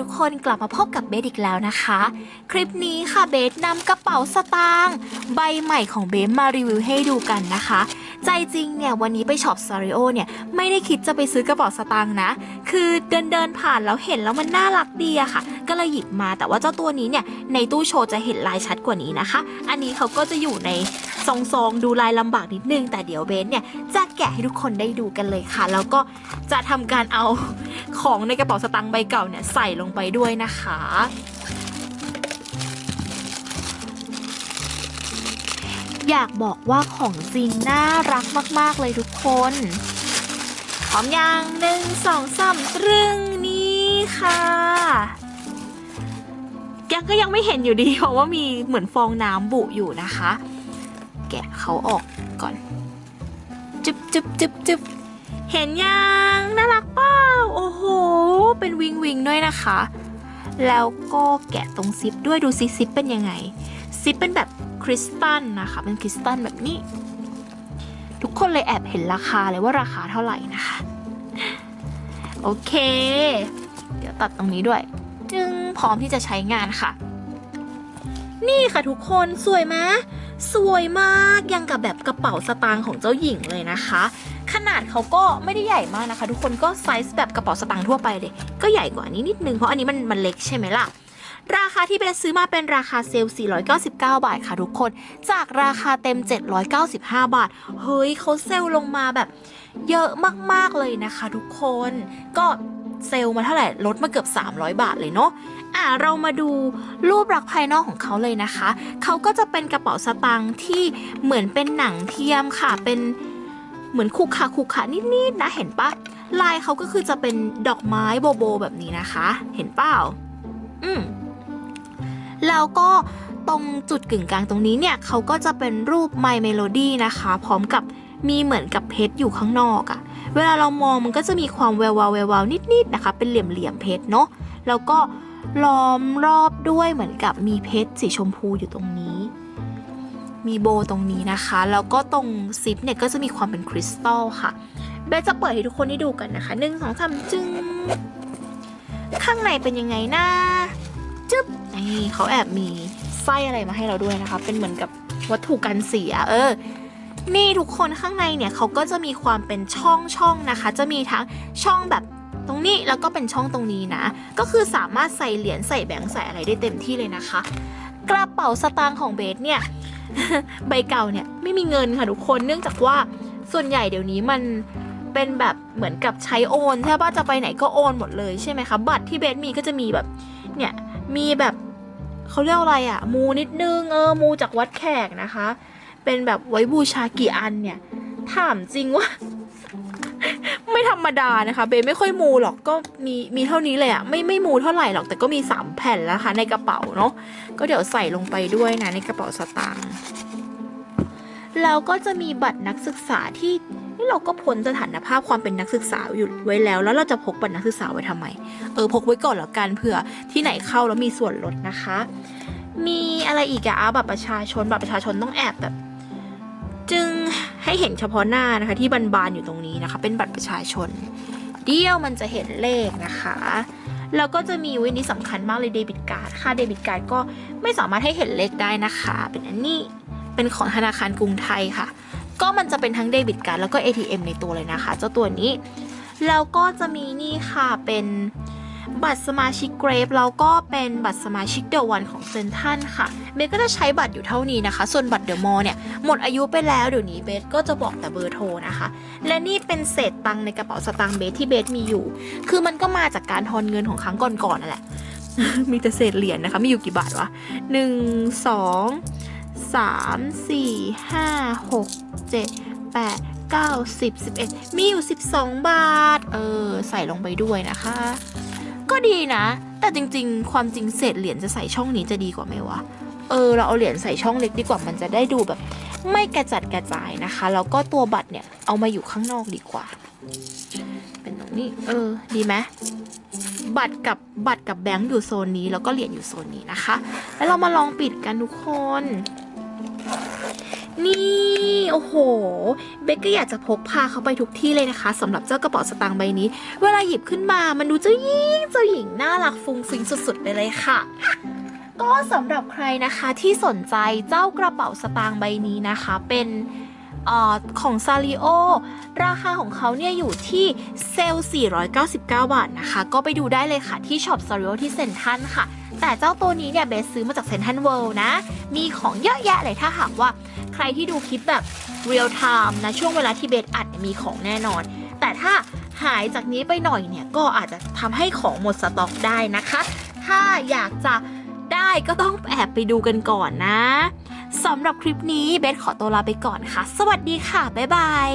ทุกคนกลับมาพบกับเบสอีกแล้วนะคะ คลิปนี้ค่ะเบสนำกระเป๋าสตางค์ใบใหม่ของเบสมารีวิวให้ดูกันนะคะ ใจจริงเนี่ยวันนี้ไปช็อปซาริโอเนี่ยไม่ได้คิดจะไปซื้อกระเป๋าสตางค์นะ คือเดินเดินผ่านแล้วเห็นแล้วมันน่ารักดีอะค่ะ ก็เลยหยิบมาแต่ว่าเจ้าตัวนี้เนี่ยในตู้โชว์จะเห็นลายชัดกว่านี้นะคะ อันนี้เขาก็จะอยู่ในซองๆดูลายลำบากนิดนึง แต่เดี๋ยวเบสเนี่ยจะแกะให้ทุกคนได้ดูกันเลยค่ะ แล้วก็จะทำการเอา ของในกระเป๋าสตางค์ใบเก่าเนี่ยใส่ลงไปด้วยนะคะ อยากบอกว่าของจริงน่ารักมาก ๆ เลยทุกคนพร้อมยังหนึ่งสองสามตรึงนี่ค่ะยังก็ยังไม่เห็นอยู่ดีเพราะว่ามีเหมือนฟองน้ำบุอยู่นะคะ แกะเขาออกก่อนจึบจึบจึบจึบ เห็นยังน่ารักเปล่าโอ้โห เป็นวิงวิงด้วยนะคะ แล้วก็แกะตรงซิปด้วยดูซิซิปเป็นยังไง ซิปเป็นแบบคริสตัลนะคะเป็นคริสตัลแบบนี้ ทุกคนเลยแอบเห็นราคาเลยว่าราคาเท่าไหร่นะคะ โอเค เดี๋ยวตัดตรงนี้ด้วย จึงพร้อมที่จะใช้งานค่ะ นี่ค่ะทุกคนสวยไหมสวยมากยังกับแบบกระเป๋าสตางค์ของเจ้าหญิงเลยนะคะ ขนาดเขาก็ไม่ได้ใหญ่มากนะคะ ทุกคนก็ไซส์แบบกระเป๋าสตางค์ทั่วไปเลย ก็ใหญ่กว่านี้นิดนึงเพราะอันนี้มันมันเล็กใช่ไหมล่ะราคาที่เบสซื้อมาเป็นราคาเซลล์ 499 บาทค่ะทุกคน จากราคาเต็ม 795 บาท เฮ้ยเขาเซลล์ลงมาแบบเยอะมาก ๆ เลยนะคะทุกคน ก็ เซลล์มาเท่าไหร่ลดมาเกือบ 300 บาทเลยเนาะอะเรามาดูรูปลักษณ์ภายนอกของเขาเลยนะคะ เขาก็จะเป็นกระเป๋าสตางค์ที่เหมือนเป็นหนังเทียมค่ะ เป็นเหมือนคุกขาคุกขานิดๆนะเห็นปะลายเขาก็คือจะเป็นดอกไม้โบโบแบบนี้นะคะ เห็นเปล่าอืมแล้วก็ตรงจุดกึ่งกลางตรงนี้เนี่ยเขาก็จะเป็นรูป My Melody นะคะ พร้อมกับมีเหมือนกับเพชรอยู่ข้างนอกอะ เวลาเรามองมันก็จะมีความแวววาวแวววาวนิดๆนะคะ เป็นเหลี่ยมๆเพชรเนาะแล้วก็ล้อมรอบด้วยเหมือนกับมีเพชรสีชมพูอยู่ตรงนี้ มีโบตรงนี้นะคะ แล้วก็ตรงซิปเนี่ยก็จะมีความเป็นคริสตัลค่ะเบสจะเปิดให้ทุกคนได้ดูกันนะคะหนึ่งสองสามจึงข้างในเป็นยังไงนะจึ๊บนี่เขาแอบมีไส้อะไรมาให้เราด้วยนะคะ เป็นเหมือนกับวัตถุกันเสีย เออ นี่ทุกคนข้างในเนี่ยเขาก็จะมีความเป็นช่องช่องนะคะ จะมีทั้งช่องแบบตรงนี้แล้วก็เป็นช่องตรงนี้นะ ก็คือสามารถใส่เหรียญใส่แบงค์ใส่อะไรได้เต็มที่เลยนะคะ กระเป๋าสตางค์ของเบสเนี่ยใบเก่าเนี่ยไม่มีเงินค่ะทุกคนเนื่องจากว่าส่วนใหญ่เดี๋ยวนี้มันเป็นแบบเหมือนกับใช้โอนใช่ป่ะจะไปไหนก็โอนหมดเลยใช่ไหมคะบัตรที่เบสมีก็จะมีแบบเนี่ยมีแบบเขาเรียกอะไรอะมูนิดนึงเออมูจากวัดแขกนะคะ เป็นแบบไว้บูชากี่อันเนี่ย ถามจริงว่า ไม่ธรรมดานะคะ เบย์ไม่ค่อยมูหรอกก็มีมีเท่านี้เลยอะไม่ไม่มูเท่าไหร่หรอกแต่ก็มีสามแผ่นแล้วค่ะ ในกระเป๋าเนาะก็เดี๋ยวใส่ลงไปด้วยนะในกระเป๋าสตางค์แล้วก็จะมีบัตรนักศึกษาที่นี่เราก็พ้นสถานภาพความเป็นนักศึกษาอยู่ไว้แล้ว แล้วเราจะพกบัตรนักศึกษาไว้ทำไม เออพกไว้ก่อนแล้วกันเผื่อที่ไหนเข้าแล้วมีส่วนลดนะคะ มีอะไรอีกอะอะบัตรประชาชนบัตรประชาชนต้องแอบแบบ เห็นเฉพาะหน้านะคะ ที่บานๆอยู่ตรงนี้นะคะ เป็นบัตรประชาชน เดียวมันจะเห็นเลขนะคะแล้วก็จะมีวินี้สำคัญมากเลยเดบิตการ์ดค่าเดบิตการ์ดก็ไม่สามารถให้เห็นเลขได้นะคะ เป็นอันนี้เป็นของธนาคารกรุงไทยค่ะ ก็มันจะเป็นทั้งเดบิตการ์ดแล้วก็ ATM ในตัวเลยนะคะ เจ้าตัวนี้ แล้วก็จะมีนี่ค่ะเป็น บัตรสมาชิกเกรฟแล้วก็เป็นบัตรสมาชิกเดอะวันของเซนทันค่ะ เบสก็จะใช้บัตรอยู่เท่านี้นะคะ ส่วนบัตรเดอะมอลเนี่ยหมดอายุไปแล้วเดี๋ยวนี้เบสก็จะบอกแต่เบอร์โทรนะคะ และนี่เป็นเศษตังในกระเป๋าสตางค์เบสที่เบสมีอยู่ คือมันก็มาจากการทอนเงินของครั้งก่อนๆนั่นแหละ มีแต่เศษเหรียญนะคะ มีอยู่กี่บาทวะหนึ่งสองสามสี่ห้าหกเจ็ดแปดเก้าสิบสิบเอ็ดมีอยู่สิบสองบาท เออ ใส่ลงไปด้วยนะคะ ก็ดีนะ แต่จริงๆ ความจริงเศษเหรียญจะใส่ช่องนี้จะดีกว่าไหมวะ เออ เราเอาเหรียญใส่ช่องเล็กดีกว่า มันจะได้ดูแบบ ไม่กระจัดกระจายนะคะ แล้วก็ตัวบัตรเนี่ย เอามาอยู่ข้างนอกดีกว่า เป็นตรงนี้ เออ ดีไหมบัตรกับบัตรกับแบงค์อยู่โซนนี้ แล้วก็เหรียญอยู่โซนนี้นะคะ แล้วเรามาลองปิดกันทุกคน นี่โอ้โห เบกก็อยากจะพกพาเขาไปทุกที่เลยนะคะสำหรับเจ้ากระเป๋าสตางค์ใบนี้ เวลาหยิบขึ้นมามันดูเจ้าหญิงเจ้าหญิงน่ารักฟุ้งฟิ้งสุดๆไปเลยค่ะก็สำหรับใครนะคะที่สนใจเจ้ากระเป๋าสตางค์ใบนี้นะคะ เป็นออของซาริโอราคาของเขาเนี่ยอยู่ที่เซลล์499 บาทนะคะ ก็ไปดูได้เลยค่ะที่ช็อปซาริโอที่เซ็นทรัลค่ะ แต่เจ้าตัวนี้เนี่ยเบสซื้อมาจากเซ็นทรัลเวิลด์นะ มีของเยอะแยะเลยถ้าหากว่าใครที่ดูคลิปแบบเรียลไทม์นะช่วงเวลาที่เบสอัดเนี่ยมีของแน่นอน แต่ถ้าหายจากนี้ไปหน่อยเนี่ยก็อาจจะทำให้ของหมดสต็อกได้นะคะ ถ้าอยากจะได้ก็ต้องแอบไปดูกันก่อนนะสำหรับคลิปนี้เบสขอตัวลาไปก่อนค่ะ สวัสดีค่ะ บ๊ายบาย